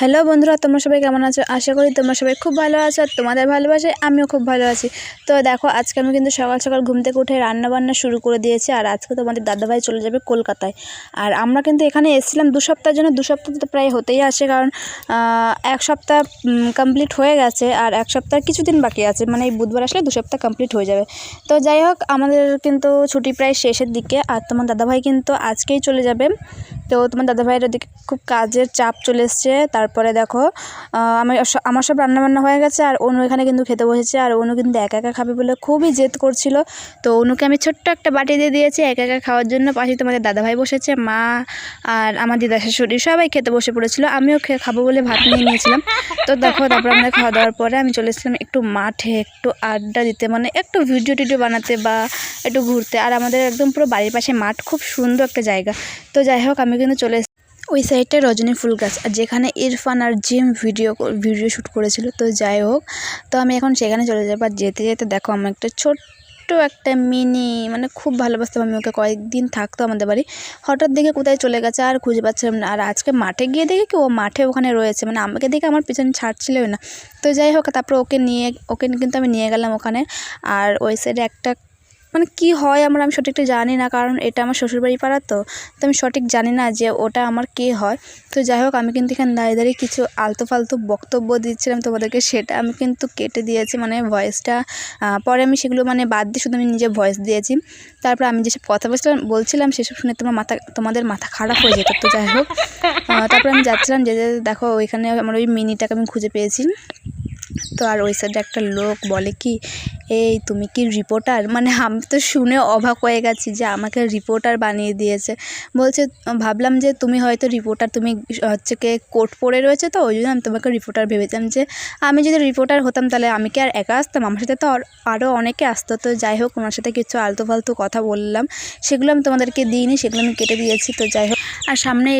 Hello বন্ধুরা, তোমরা সবাই কেমন আছো? আশা করি তোমরা সবাই খুব ভালো আছো আর তোমাদের ভালোবাসে আমিও খুব ভালো আছি। তো দেখো, আজকে আমি কিন্তু সকাল সকাল ঘুম থেকে উঠে রান্না বান্না শুরু করে দিয়েছি আর আজকে তোমাদের দাদাভাই চলে যাবে কলকাতায়। আর আমরা কিন্তু এখানে এসেছিলাম দু সপ্তাহের জন্য, দু সপ্তাহ তো প্রায় হতেই আসে কারণ এক সপ্তাহ কমপ্লিট হয়ে গেছে আর এক সপ্তাহ কিছুদিন বাকি আছে। মানে এই বুধবার আসলে দু সপ্তাহ কমপ্লিট হয়ে যাবে। তো যাই হোক, আমাদের কিন্তু ছুটি প্রায় শেষের দিকে আর তোমার দাদাভাই কিন্তু আজকেই চলে যাবে। তো তোমার দাদাভাইয়ের ওদিকে খুব কাজের চাপ চলে এসছে তারপরে দেখো আমি আমার সব রান্নাবান্না হয়ে গেছে আর অনু এখানে কিন্তু খেতে বসেছে আর অনু কিন্তু একা একা খাবে বলে খুবই জেদ করছিল। তো অনুকে আমি ছোট্ট একটা বাটি দিয়ে দিয়েছি একা একা খাওয়ার জন্য। পাশে তোমাদের দাদাভাই বসেছে, মা আর আমার দিদা শাশুড়ি সবাই খেতে বসে পড়েছিল। আমিও খেয়ে খাব বলে ভাত নিয়ে নিয়েছিলাম। তো দেখো, তারপর আমরা খাওয়া দাওয়ার পরে আমি চলে এসেছিলাম একটু মাঠে, একটু আড্ডা দিতে মানে একটু ভিডিও টিডিও বানাতে বা একটু ঘুরতে। আর আমাদের একদম পুরো বাড়ির পাশে মাঠ, খুব সুন্দর একটা জায়গা। তো যাই হোক, আমি কিন্তু চলে ওই সাইডটায় রজনী ফুল গাছ, আর যেখানে ইরফান আর জিম ভিডিও ভিডিও শ্যুট করেছিল, তো যাই হোক, তো আমি এখন সেখানে চলে যাব। আর যেতে যেতে দেখো আমার একটা ছোট্ট একটা মিনি মানে খুব ভালোবাসতাম আমি ওকে, কয়েকদিন থাকতো আমাদের বাড়ি। হঠাৎ দেখে কোথায় চলে গেছে আর খুঁজে পাচ্ছিলাম না। আর আজকে মাঠে গিয়ে দেখি কি ও মাঠে ওখানে রয়েছে মানে আমাকে দেখে আমার পিছনে ছাড়ছিলই না। তো যাই হোক, তারপর ওকে নিয়ে, ওকে কিন্তু আমি নিয়ে গেলাম ওখানে। আর ওই সাইডে একটা মানে কি হয় আমার, আমি সঠিকটা জানি না, কারণ এটা আমার শ্বশুরবাড়ি পাড়া তো তো আমি সঠিক জানি না যে ওটা আমার কে হয়। তো যাই হোক, আমি কিন্তু এখানে দাঁড়িয়ে দাঁড়িয়ে কিছু আলতু ফালতু বক্তব্য দিচ্ছিলাম তোমাদেরকে, সেটা আমি কিন্তু কেটে দিয়েছি মানে ভয়েসটা পরে আমি সেগুলো মানে বাদ দিয়ে শুধু আমি নিজে ভয়েস দিয়েছি। তারপর আমি যেসব কথা বলছিলাম বলছিলাম, সেসব শুনে তোমার মাথা, তোমাদের মাথা খারাপ হয়ে যেত, তো যাই হোক তারপর আমি যাচ্ছিলাম যেতে দেখো, ওইখানে আমার ওই মিনিটাকে আমি খুঁজে পেয়েছি। তো আর ওই সাইডে একটা লোক বলে কি এই, তুমি কি রিপোর্টার মানে আমি তো শুনে অবাক হয়ে গেছি যে আমাকে রিপোর্টার বানিয়ে দিয়েছে। বলছে, ভাবলাম যে তুমি হয়তো রিপোর্টার তুমি হচ্ছে কে কোট পরে রয়েছে তো, ওই জন্য আমি তোমাকে রিপোর্টার ভেবেছিলাম যে আমি যদি রিপোর্টার হতাম তাহলে আমি কি আর একা আসতাম? আমার সাথে তো আর- আরও অনেকে আসতো, তো যাই হোক ওনার সাথে কিছু আলতু ফালতু কথা বললাম। সেগুলো আমি তোমাদেরকে দিইনি, সেগুলো আমি কেটে দিয়েছি, তো যাই হোক। আর সামনে